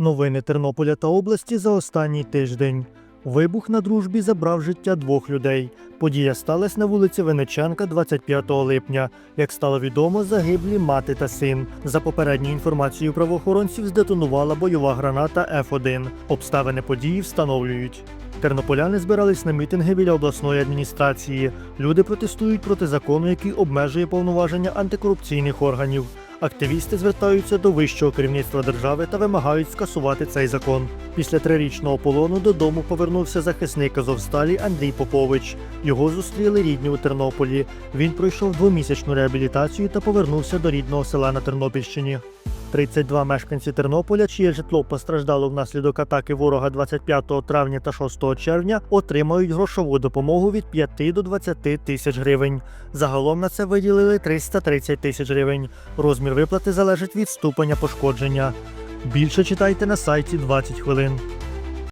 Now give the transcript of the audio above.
Новини Тернополя та області за останній тиждень. Вибух на дружбі забрав життя двох людей. Подія сталася на вулиці Венеченка 25 липня. Як стало відомо, загиблі мати та син. За попередньою інформацією правоохоронців, здетонувала бойова граната Ф1. Обставини події встановлюють. Тернополяни збирались на мітинги біля обласної адміністрації. Люди протестують проти закону, який обмежує повноваження антикорупційних органів. Активісти звертаються до вищого керівництва держави та вимагають скасувати цей закон. Після трирічного полону додому повернувся захисник Азовсталі Андрій Попович. Його зустріли рідні у Тернополі. Він пройшов двомісячну реабілітацію та повернувся до рідного села на Тернопільщині. 32 мешканці Тернополя, чиє житло постраждало внаслідок атаки ворога 25 травня та 6 червня, отримають грошову допомогу від 5 до 20 тисяч гривень. Загалом на це виділили 330 тисяч гривень. Розмір виплати залежить від ступеня пошкодження. Більше читайте на сайті 20 хвилин.